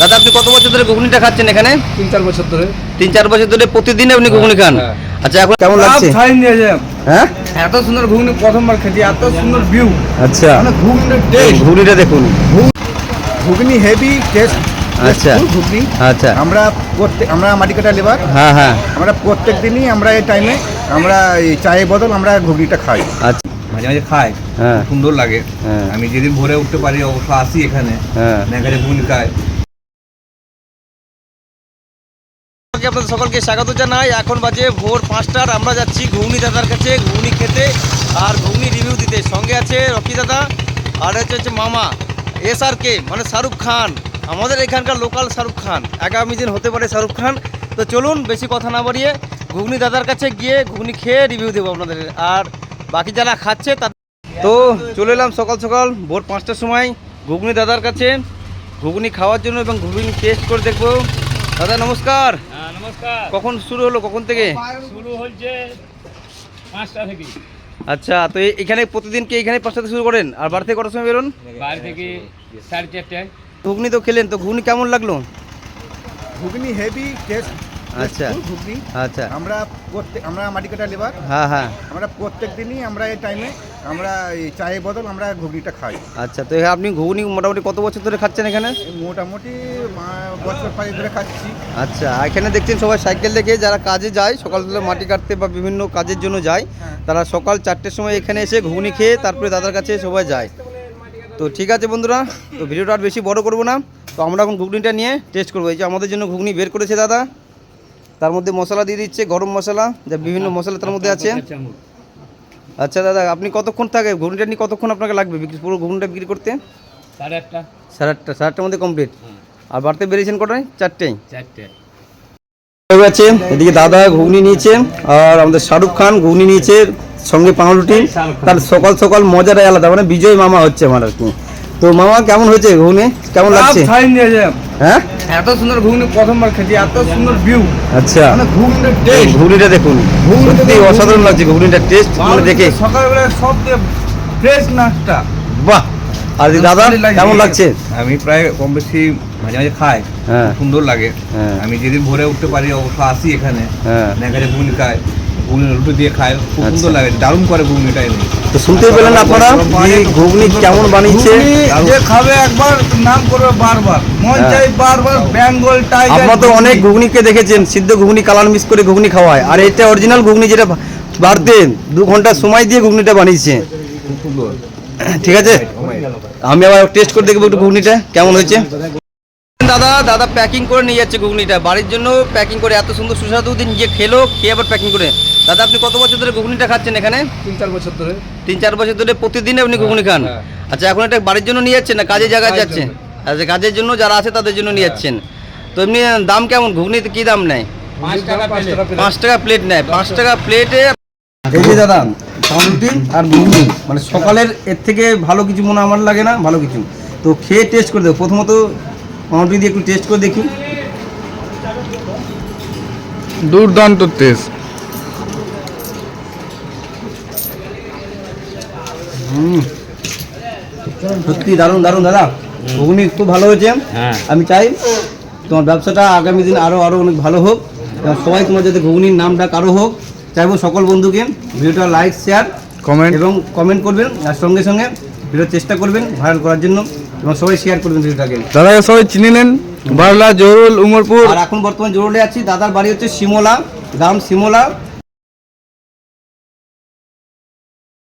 দাদা আপনি কত বছর ধরে ঘুগনিটা খাচ্ছেন এখানে? তিন চার বছর ধরে। তিন চার বছর ধরে প্রতিদিন আপনি ঘুগনি খান? হ্যাঁ। আচ্ছা এখন কেমন লাগছে? হ্যাঁ? এত সুন্দর ঘুগনি প্রথমবার খেতে এত সুন্দর ভিউ আচ্ছা। মানে ঘুগনিটা দেখুন। ঘুগনি হেভি টেস্ট আচ্ছা। ঘুগনি। আচ্ছা। আমরা প্রত্যেক আমরা মাটিকাটা লেবার হ্যাঁ হ্যাঁ। আমরা প্রত্যেক দিনই আমরা এই টাইমে আমরা এই চায়ের বদল আমরা ঘুগনিটা খাই। আচ্ছা। মাঝে মাঝে খাই। হ্যাঁ সুন্দর লাগে। হ্যাঁ। আমি যেদিন ভোরে উঠতে পারি অবশ্য আসি এখানে হ্যাঁ। এখানে আপনাদের সকলকে স্বাগত জানাই। এখন বাজে ভোর পাঁচটার আমরা যাচ্ছি ঘুগনি দাদার কাছে ঘুগনি খেতে আর ঘুগনি রিভিউ দিতে। সঙ্গে আছে রকি দাদা আর হচ্ছে হচ্ছে মামা এস আর কে মানে শাহরুখ খান আমাদের এখানকার লোকাল শাহরুখ খান আগামী দিন হতে পারে শাহরুখ খান। তো চলুন বেশি কথা না বাড়িয়ে ঘুগনি দাদার কাছে গিয়ে ঘুগনি খেয়ে রিভিউ দেবো আপনাদের। আর বাকি যারা খাচ্ছে তা তো চলে এলাম সকাল সকাল ভোর পাঁচটার সময় ঘুগনি দাদার কাছে। ঘুগনি খাওয়ার জন্য এবং ঘুগনি টেস্ট করে দেখব। দাদা নমস্কার। হ্যাঁ নমস্কার। কখন শুরু হলো? কখন থেকে? শুরু হচ্ছে পাঁচটা থেকে। আচ্ছা তো এখানে প্রতিদিন কি এখানে পাঁচটাতে শুরু করেন? আর বাড়ি থেকে কটার সময় বেরোন? বাড়ি থেকে সাড়ে চারটায়। ঘুগনি তো খেলেন তো ঘুগনি কেমন লাগল? ঘুগনি হেভি টেস্ট আচ্ছা। ঘুগনি। আচ্ছা। আমরা প্রত্যেক আমরা মাটিকাটা লেবার হ্যাঁ হ্যাঁ। আমরা প্রত্যেক দিনই আমরা এই টাইমে আমরা এই চায়ের বদল আমরা ঘুগনিটা খাই। আচ্ছা তো আপনি ঘুগনি মোটামুটি কত বছর ধরে খাচ্ছেন এখানে? মোটামুটি বছর পাঁচ ধরে খাচ্ছি। আচ্ছা এখানে দেখছেন সবাই সাইকেল দেখে যারা কাজে যায় সকালবেলা মাটি কাটতে বা বিভিন্ন কাজের জন্য যায় হ্যাঁ। তারা সকাল চারটের সময় এখানে এসে ঘুগনি খেয়ে তারপরে দাদার কাছে সবাই যায়। তো ঠিক আছে বন্ধুরা তো ভিডিওটা আর বেশি বড় করব না। তো আমরা এখন ঘুগনিটা নিয়ে টেস্ট করব। এই যে আমাদের জন্য ঘুগনি বের করেছে দাদা তার মধ্যে মশলা দিয়ে দিচ্ছে গরম মশলা যা বিভিন্ন মশলা তার মধ্যে আছে। আচ্ছা দাদা আপনি কতক্ষণ থাকে? ঘুগনিটা নিয়ে কতক্ষণ আপনাকে লাগবে? বিক্রি পুরো ঘুগনিটা বিক্রি করতে? সাড়ে আটটা। সাড়ে আটটা সাড়ে আটটার মধ্যে কমপ্লিট আর বাড়তে বেরিয়েছেন কটায়? চারটেই চারটে। গেছে। এদিকে দাদা ঘুগনি নিয়েছে আর আমাদের শাহরুখ খান ঘুগনি নিয়েছে সঙ্গে পাউরুটি। তার সকাল সকাল মজাটাই আলাদা মানে বিজয় মামা হচ্ছে আমার আর কি। তো মামা কেমন হয়েছে ঘুগনি? কেমন লাগছে? যায়। হ্যাঁ? এত সুন্দর ঘুগনি প্রথমবার খেতে এত সুন্দর ভিউ আচ্ছা। মানে ঘুগনির এই টেস্ট ঘুগনিটা দেখুন। সত্যি অসাধারণ লাগছে ঘুগনিটার টেস্ট মানে দেখে। সকালবেলা সব দিয়ে ফ্রেশ নাস্তা। বাহ। আর দাদা কেমন লাগছে? আমি প্রায় কম বেশি মাঝে মাঝে খাই। হ্যাঁ। সুন্দর লাগে। হ্যাঁ। আমি যেদিন ভোরে উঠতে পারি অবশ্য আসি এখানে। হ্যাঁ। এখানে ঘুগনি খাই ঘুগনি রুটি দিয়ে খাই। খুব আচ্ছা। সুন্দর লাগে দারুণ করে ঘুগনিটা এনে। তো শুনতেই পেলেন আপনারা যে ঘুগনি কেমন বানিয়েছে? যে খাবে একবার নাম করবে বারবার। মন হ্যাঁ। চাই বারবার বেঙ্গল টাইগার আপনারা তো অনেক ঘুগনিকে দেখেছেন সিদ্ধ ঘুগনি কালার মিক্স করে ঘুগনি খাওয়ায়। আর এটা অরিজিনাল ঘুগনি যেটা বাড়তে দু ঘণ্টা সময় দিয়ে ঘুগনিটা বানিয়েছে। ঠিক আছে? আমি আবার টেস্ট করে দেখব একটু ঘুগনিটা কেমন হয়েছে? দাদা দাদা প্যাকিং করে নিয়ে যাচ্ছে ঘুগনিটা বাড়ির জন্য প্যাকিং করে এত সুন্দর সুস্বাদু দিন গিয়ে খেলো খেয়ে আবার প্যাকিং করে। দাদা আপনি কত বছর ধরে ঘুগনিটা খাচ্ছেন এখানে? তিন চার বছর ধরে। তিন চার বছর ধরে প্রতিদিন আপনি ঘুগনি খান? হ্যাঁ। আচ্ছা এখন এটা বাড়ির জন্য নিয়ে যাচ্ছেন না কাজে জায়গায় যাচ্ছেন? আচ্ছা কাজের জন্য যারা আছে তাদের জন্য নিয়ে যাচ্ছেন। তো এমনি দাম কেমন? ঘুগনিতে কি দাম নেয়? পাঁচ টাকা পাঁচ প্লেট। টাকা প্লেট। পাঁচ টাকা প্লেট নেয়। পাঁচ টাকা। প্লেটে এই যে দাদা পাউরুটি আর ঘুগনি মানে সকালের এর থেকে ভালো কিছু মনে আমার লাগে না ভালো কিছু। তো খেয়ে টেস্ট করে দেবো প্রথমত পাউরুটি দিয়ে একটু টেস্ট করে দেখি। দুর্দান্ত টেস্ট হুম। সত্যি দারুণ দারুণ দাদা। ঘুগনি খুব ভালো হয়েছে। হ্যাঁ। আমি চাই তোমার ব্যবসাটা আগামী দিন আরও আরও অনেক ভালো হোক। এবং সবাই তোমার যাতে ঘুগনির নামটা কারও হোক চাইব সকল বন্ধুকে ভিডিওটা লাইক শেয়ার কমেন্ট এবং কমেন্ট করবেন। আর সঙ্গে সঙ্গে ভিডিও চেষ্টা করবেন ভাইরাল করার জন্য। এবং সবাই শেয়ার করবেন ভিডিওটাকে দাদাকে সবাই চিনে নেন। বারলা জরুল উমরপুর। আর এখন বর্তমানে জরুলে আছি। দাদার বাড়ি হচ্ছে শিমলা গ্রাম শিমলা।